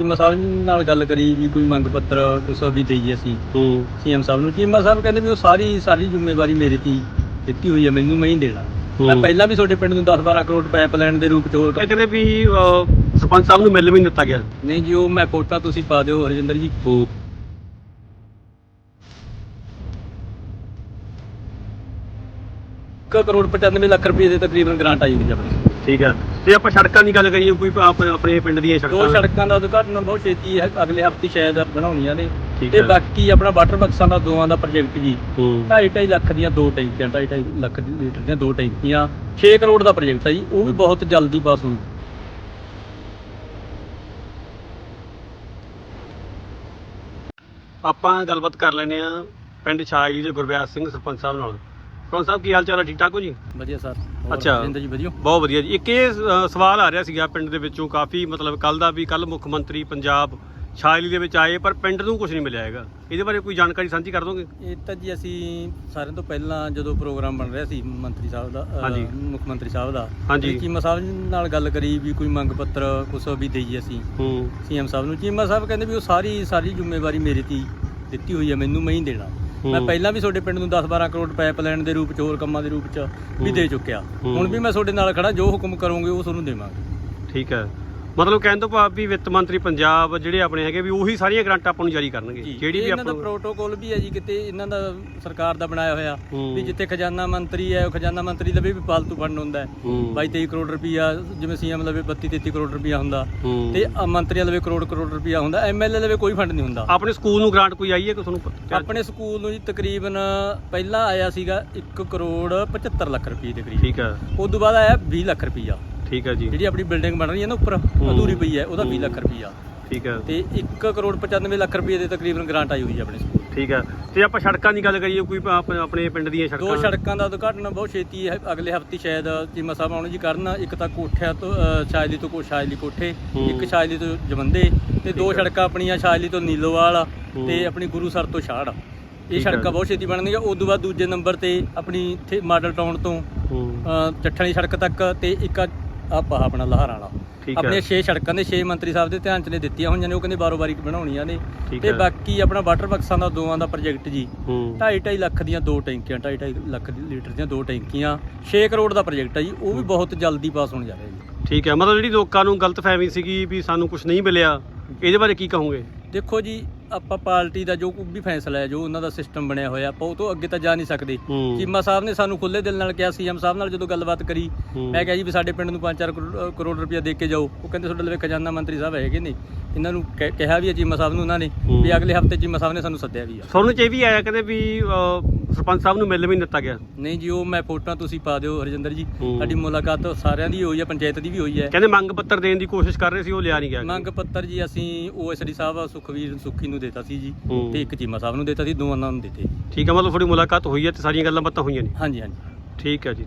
ਚੀਮਾ ਸਾਹਿਬ ਨਾਲ ਗੱਲ ਕਰੀ ਵੀ ਕੋਈ ਮੰਗ ਪੱਤਰ ਕੁਛ ਵੀ ਦੇਈਏ ਅਸੀਂ। ਹੂੰ ਸੀਐਮ ਸਾਹਿਬ ਨੂੰ ਚੀਮਾ ਸਾਹਿਬ ਕਹਿੰਦੇ ਵੀ ਉਹ ਸਾਰੀ ਸਾਰੀ ਜ਼ਿੰਮੇਵਾਰੀ ਮੇਰੇ ਤੇ ਦਿੱਤੀ ਹੋਈ ਹੈ ਮੈਨੂੰ ਮੈਂ ਹੀ ਦੇਣਾ। ਮੈਂ ਹੂੰ। ਪਹਿਲਾਂ ਵੀ ਤੁਹਾਡੇ ਪਿੰਡ ਨੂੰ 10 12 ਕਰੋੜ ਪਾਈਪਲਾਈਨ ਦੇ ਰੂਪ ਚ ਹੋਰ ਇਹ ਕਹਿੰਦੇ ਵੀ ਅਹ, ਸਰਪੰਚ ਸਾਹਿਬ ਨੂੰ ਮਿਲ ਵੀ ਨਹੀਂ ਦਿੱਤਾ ਗਿਆ। ਨਹੀਂ ਜੀ ਉਹ ਮੈਂ ਫੋਟਾ ਤੁਸੀਂ ਪਾ ਦਿਓ ਹਰਜਿੰਦਰ ਜੀ। ਹੂੰ ਇੱਕ ਕਰੋੜ 95 ਲੱਖ ਰੁਪਏ ਦੇ ਤਕਰੀਬਨ ਗ੍ਰਾਂਟ ਆਈ ਹੋਈ ਹੈ ਆਪਣੀ। ਠੀਕ ਹੈ ਤੇ ਆਪਾਂ ਸੜਕਾਂ ਦੀ ਗੱਲ ਕਰੀਏ ਕੋਈ ਆਪ- ਆਪਣੇ ਪਿੰਡ ਦੀਆਂ ਦੋ ਸੜਕਾਂ ਸੜਕਾਂ ਦਾ ਉਦਘਾਟਨ ਬਹੁਤ ਛੇਤੀ ਹੈ ਅਗਲੇ ਹਫ਼ਤੇ ਸ਼ਾਇਦ ਬਣਾਉਣੀਆਂ ਨੇ। ਠੀਕ ਤੇ ਹੈ। ਬਾਕੀ ਆਪਣਾ ਵਾਟਰ ਬਕਸਾਂ ਦਾ ਦੋਆਂ ਦਾ ਪ੍ਰੋਜੈਕਟ ਜੀ। ਹੂੰ। 2.5 ਲੱਖ ਦੀਆਂ ਦੋ ਟੈਂਕੀਆਂ 2.5 ਲੱਖ ਦੀ ਲੀਟਰ ਦੀਆਂ ਦੋ ਟੈਂਕੀਆਂ 6 ਕਰੋੜ ਦਾ ਪ੍ਰੋਜੈਕਟ ਹੈ ਜੀ ਉਹ ਵੀ ਬਹੁਤ ਜਲਦੀ ਪਾਸ ਹੋਊ ਆਪਾਂ ਗੱਲਬਾਤ ਕਰ ਲੈਨੇ ਆ ਪਿੰਡ ਛਾਈ ਦੇ ਗੁਰਵਿਆਸ ਸਿੰਘ ਸਰਪੰਚ ਸਾਹਿਬ ਨਾਲ। ਸਰਪੰਚ ਸਾਹਿਬ ਕੀ ਹਾਲ ਚਾਲ ਹੈ ਠੀਕ ਠਾਕ ਹੋ ਜੀ? ਵਧੀਆ ਸਰ। ਅੱਛਾ। ਜਿੰਦਰ ਜੀ ਵਧੀਆ? ਬਹੁਤ ਵਧੀਆ ਜੀ। ਇੱਕ ਇਹ ਅ, ਸਵਾਲ ਆ ਰਿਹਾ ਸੀਗਾ ਪਿੰਡ ਦੇ ਵਿੱਚੋਂ ਕਾਫੀ ਮਤਲਬ ਕੱਲ ਦਾ ਵੀ ਕੱਲ ਮੁੱਖ ਮੰਤਰੀ ਪੰਜਾਬ ਛਾਇਲੀ ਦੇ ਵਿੱਚ ਆਏ ਪਰ ਪਿੰਡ ਨੂੰ ਕੁਝ ਨਹੀਂ ਮਿਲਿਆ ਹੈਗਾ। ਇਹਦੇ ਬਾਰੇ ਕੋਈ ਜਾਣਕਾਰੀ ਸਾਂਝੀ ਕਰ ਦੋਗੇ? ਇਹ ਤਾਂ ਜੀ ਅਸੀਂ ਸਾਰਿਆਂ ਤੋਂ ਪਹਿਲਾਂ ਜਦੋਂ ਪ੍ਰੋਗਰਾਮ ਬਣ ਰਿਹਾ ਸੀ ਮੰਤਰੀ ਸਾਹਿਬ ਦਾ ਹਾਂਜੀ। ਮੁੱਖ ਮੰਤਰੀ ਸਾਹਿਬ ਦਾ ਹਾਂਜੀ। ਤੇ ਚੀਮਾ ਸਾਹਿਬ ਨਾਲ ਗੱਲ ਕਰੀ ਵੀ ਕੋਈ ਮੰਗ ਪੱਤਰ ਕੁਛ ਵੀ ਦੇਈਏ ਅਸੀਂ। ਹੂੰ। ਸੀਐਮ ਸਾਹਿਬ ਨੂੰ ਚੀਮਾ ਸਾਹਿਬ ਕਹਿੰਦੇ ਵੀ ਉਹ ਸਾਰੀ ਸਾਰੀ ਜ਼ਿੰਮੇਵਾਰੀ ਮੇਰੇ ਤੇ ਹੀ ਦਿੱਤੀ ਹੋਈ ਹੈ ਮੈਨੂੰ ਮੈਂ ਹੀ ਦੇਣਾ। ਮੈਂ। ਪਹਿਲਾਂ ਵੀ ਤੁਹਾਡੇ ਪਿੰਡ ਨੂੰ 10 12 ਕਰੋੜ ਪਾਈਪਲਾਈਨ ਦੇ ਰੂਪ ਚ ਹੋਰ ਕੰਮਾਂ ਦੇ ਰੂਪ ਚ ਵੀ। ਦੇ ਚੁੱਕਿਆ। ਹੁਣ ਵੀ ਮੈਂ ਤੁਹਾਡੇ ਨਾਲ ਖੜਾ ਜੋ ਹੁਕਮ ਕਰੋਗੇ ਉਹ ਤੁਹਾਨੂੰ ਦੇਵਾਂਗੇ ਠੀਕ ਹੈ ਮਤਲਬ ਕਹਿਣ ਤੋਂ ਭਾਵ ਵੀ ਵਿੱਤ ਮੰਤਰੀ ਪੰਜਾਬ ਜਿਹੜੇ ਆਪਣੇ ਹੈਗੇ ਵੀ ਉਹੀ ਸਾਰੀਆਂ ਗ੍ਰਾਂਟਾਂ ਆਪਾਂ ਨੂੰ ਜਾਰੀ ਕਰਨਗੇ। ਜਿਹੜੀ ਵੀ ਇਹਨਾਂ ਦਾ ਆਪਾਂ ਪ੍ਰੋਟੋਕੋਲ ਵੀ ਹੈ ਜੀ ਕਿਤੇ ਇਹਨਾਂ ਦਾ ਸਰਕਾਰ ਦਾ ਬਣਾਇਆ ਹੋਇਆ ਹੂੰ। ਵੀ ਜਿੱਥੇ ਖਜ਼ਾਨਾ ਮੰਤਰੀ ਹੈ ਉਹ ਖਜ਼ਾਨਾ ਮੰਤਰੀ ਦਾ ਵੀ ਫਾਲਤੂ ਫੰਡ ਹੁੰਦਾ ਹੈ। ਹੂੰ। 22 23 ਕਰੋੜ ਰੁਪਈਆ ਜਿਵੇਂ ਸੀਐਮ ਲਵੇ 32 33 ਕਰੋੜ ਰੁਪਈਆ ਹੁੰਦਾ। ਹੂੰ। ਤੇ ਅ, ਮੰਤਰੀਆਂ ਲਵੇ ਕਰੋੜ ਕਰੋੜ ਰੁਪਈਆ ਹੁੰਦਾ ਐਮਐਲਏ ਲਵੇ ਕੋਈ ਫੰਡ ਨਹੀਂ ਹੁੰਦਾ। ਆਪਣੇ ਸਕੂਲ ਨੂੰ ਗ੍ਰਾਂਟ ਕੋਈ ਆਈ ਹੈ ਕਿ ਤੁਹਾਨੂੰ ਪਤਾ? ਆਪਣੇ ਸਕੂਲ ਨੂੰ ਜੀ ਤਕਰੀਬਨ ਪਹਿਲਾਂ ਆਇਆ ਸੀਗਾ 1 ਕਰੋੜ 75 ਲੱਖ ਰੁਪਏ ਦੇ ਕਰੀਬ। ਠੀਕ ਹੈ। ਉਸ ਤੋਂ ਬਾਅਦ ਆਇਆ 20 ਲੱਖ ਰੁਪਈਆ। ਠੀਕ ਹੈ ਜੀ। ਜਿਹੜੀ ਆਪਣੀ ਬਿਲਡਿੰਗ ਬਣ ਰਹੀ ਹੈ ਨਾ ਉੱਪਰ ਅਧੂਰੀ ਪਈ ਹੈ ਉਹਦਾ 20 ਲੱਖ ਰੁਪਈਆ। ਠੀਕ ਹੈ ਤੇ 1 ਕਰੋੜ 95 ਲੱਖ ਰੁਪਏ ਦੇ ਤਕਰੀਬਨ ਗ੍ਰਾਂਟ ਆਈ ਹੋਈ ਹੈ ਆਪਣੇ ਸਕੂਲ ਠੀਕ ਹੈ ਤੇ ਆਪਾਂ ਸੜਕਾਂ ਦੀ ਗੱਲ ਕਰੀਏ ਕੋਈ ਆਪ- ਆਪਣੇ ਪਿੰਡ ਦੀਆਂ ਦੋ ਸੜਕਾਂ ਸੜਕਾਂ ਦਾ ਉਦਘਾਟਨ ਬਹੁਤ ਛੇਤੀ ਹੈ। ਅਗਲੇ ਹਫ਼ਤੇ ਸ਼ਾਇਦ ਚੀਮਾ ਸਾਹਿਬ ਆਉਣ ਜੀ ਕਰਨ। ਇੱਕ ਤਾਂ ਕੋਠਿਆਂ ਤੋਂ ਸ਼ਾਇਲੀ ਤੋਂ ਕੋ ਸ਼ਾਇਲੀ ਕੋਠੇ। ਇੱਕ ਸ਼ਾਇਲੀ ਤੋਂ ਜਵੰਦੇ ਤੇ ਦੋ। ਸੜਕਾਂ ਆਪਣੀਆਂ ਸ਼ਾਇਲੀ ਤੋਂ ਨੀਲੋਵਾਲ। ਤੇ ਆਪਣੀ ਗੁਰੂਸਰ ਤੋਂ ਛਾੜ। ਇਹ। ਸੜਕਾਂ ਬਹੁਤ ਛੇਤੀ ਬਣਨਗੀਆਂ। ਉਸ ਤੋਂ ਬਾਅਦ ਦੂਜੇ ਨੰਬਰ ਤੇ ਆਪਣੀ ਮਾਡਲ ਟਾਊਨ ਤੋਂ ਚੱਠਣੀ ਸੜਕ ਤੱਕ ਤੇ ਇੱਕ ਆਪਾ ਆਪਣਾ ਲਹਾਰਾ ਵਾਲਾ। ਠੀਕ ਆਪਣੇ ਹੈ 6 ਸੜਕਾਂ ਦੇ 6 ਮੰਤਰੀ ਸਾਹਿਬ ਦੇ ਧਿਆਨ ਚ ਨੇ ਦਿੱਤੀਆਂ ਹੋਈਆਂ ਨੇ ਉਹ ਕਹਿੰਦੇ ਬਾਰੋ ਬਾਰੀ ਬਣਾਉਣੀਆਂ ਨੇ। ਠੀਕ ਤੇ ਹੈ। ਬਾਕੀ ਆਪਣਾ ਵਾਟਰ ਬਕਸਾਂ ਦਾ ਦੋਆਂ ਦਾ ਪ੍ਰੋਜੈਕਟ ਜੀ। ਹੂੰ। 2.5 ਲੱਖ ਦੀਆਂ ਦੋ ਟੈਂਕੀਆਂ 2.5 ਲੱਖ ਦੀ ਲੀਟਰ ਦੀਆਂ ਦੋ ਟੈਂਕੀਆਂ 6 ਕਰੋੜ ਦਾ ਪ੍ਰੋਜੈਕਟ ਹੈ ਜੀ ਉਹ ਵੀ ਬਹੁਤ ਜਲਦੀ ਪਾਸ ਹੋਣ ਜਾ ਰਿਹਾ ਜੀ। ਠੀਕ ਹੈ। ਮਤਲਬ ਜਿਹੜੀ ਲੋਕਾਂ ਨੂੰ ਗਲਤਫਹਿਮੀ ਸੀਗੀ ਵੀ ਸਾਨੂੰ ਕੁਝ ਨਹੀਂ ਮਿਲਿਆ ਇਹਦੇ ਬਾਰੇ ਕੀ ਕਹੋਗੇ? ਦੇਖੋ ਜੀ ਆਪਾਂ ਪਾਰਟੀ ਦਾ ਜੋ ਕੋਈ ਵੀ ਫੈਸਲਾ ਹੈ ਜੋ ਉਹਨਾਂ ਦਾ ਸਿਸਟਮ ਬਣਿਆ ਹੋਇਆ ਆਪਾਂ ਉਹ ਤੋਂ ਅੱਗੇ ਤਾਂ ਜਾ ਨਹੀਂ ਸਕਦੇ। ਹੂੰ। ਚੀਮਾ ਸਾਹਿਬ ਨੇ ਸਾਨੂੰ ਖੁੱਲੇ ਦਿਲ ਨਾਲ ਕਿਹਾ ਸੀਐਮ ਸਾਹਿਬ ਨਾਲ ਜਦੋਂ ਗੱਲਬਾਤ ਕਰੀ ਹੂੰ। ਮੈਂ ਕਿਹਾ ਜੀ ਵੀ ਸਾਡੇ ਪਿੰਡ ਨੂੰ 5-4 ਕਰੋੜ ਰੁਪਇਆ ਦੇ ਕੇ ਜਾਓ। ਉਹ ਕਹਿੰਦੇ ਤੁਹਾਡੇ ਲਈ ਖਜ਼ਾਨਾ ਮੰਤਰੀ ਸਾਹਿਬ ਹੈਗੇ ਨੇ। ਇਹਨਾਂ ਨੂੰ ਕਹਿ- ਕਿਹਾ ਵੀ ਹੈ ਚੀਮਾ ਸਾਹਿਬ ਨੂੰ ਉਹਨਾਂ ਨੇ ਹੂੰ। ਵੀ ਅਗਲੇ ਹਫ਼ਤੇ ਚੀਮਾ ਸਾਹਿਬ ਨੇ ਸਾਨੂੰ ਸੱਦਿਆ ਵੀ ਆ। ਸੁਣਨ ਚ ਇਹ ਵੀ ਆਇਆ ਕਹਿੰਦੇ ਵੀ ਅਹ, ਸਰਪੰਚ ਸਾਹਿਬ ਨੂੰ ਮਿਲ ਵੀ ਨਹੀਂ ਦਿੱਤਾ ਗਿਆ। ਨਹੀਂ ਜੀ ਉਹ ਮੈਂ ਫੋਟੋਆਂ ਤੁਸੀਂ ਪਾ ਦਿਓ ਹਰਜਿੰਦਰ ਜੀ। ਹੂੰ। ਸਾਡੀ ਮੁਲਾਕਾਤ ਸਾਰਿਆਂ ਦੀ ਹੋਈ ਹੈ ਪੰਚਾਇਤ ਦੀ ਵੀ ਹੋਈ ਹੈ। ਕਹਿੰਦੇ ਮੰਗ ਪੱਤਰ ਦੇਣ ਦੀ ਕੋਸ਼ਿਸ਼ ਕਰ ਰਹੇ ਸੀ ਉਹ ਲਿਆ ਨਹੀਂ ਗਿਆ। ਮੰਗ ਪੱਤਰ ਜੀ ਅਸੀਂ ਓਐਸਡੀ ਸਾਹਿਬ ਸੁਖਵੀਰ ਸੁੱਖੀ ਨੂੰ ਦਿੱਤਾ ਸੀ ਜੀ ਹੂੰ। ਤੇ ਇੱਕ ਚੀਮਾ ਸਾਹਿਬ ਨੂੰ ਦਿੱਤਾ ਸੀ ਦੋਵਾਂ ਨੂੰ ਦਿੱਤੇ ਠੀਕ ਹੈ ਮਤਲਬ ਤੁਹਾਡੀ ਮੁਲਾਕਾਤ ਹੋਈ ਹੈ ਤੇ ਸਾਰੀਆਂ ਗੱਲਾਂ ਬਾਤਾਂ ਹੋਈਆਂ ਨੇ? ਹਾਂਜੀ ਹਾਂਜੀ। ਠੀਕ ਹੈ ਜੀ।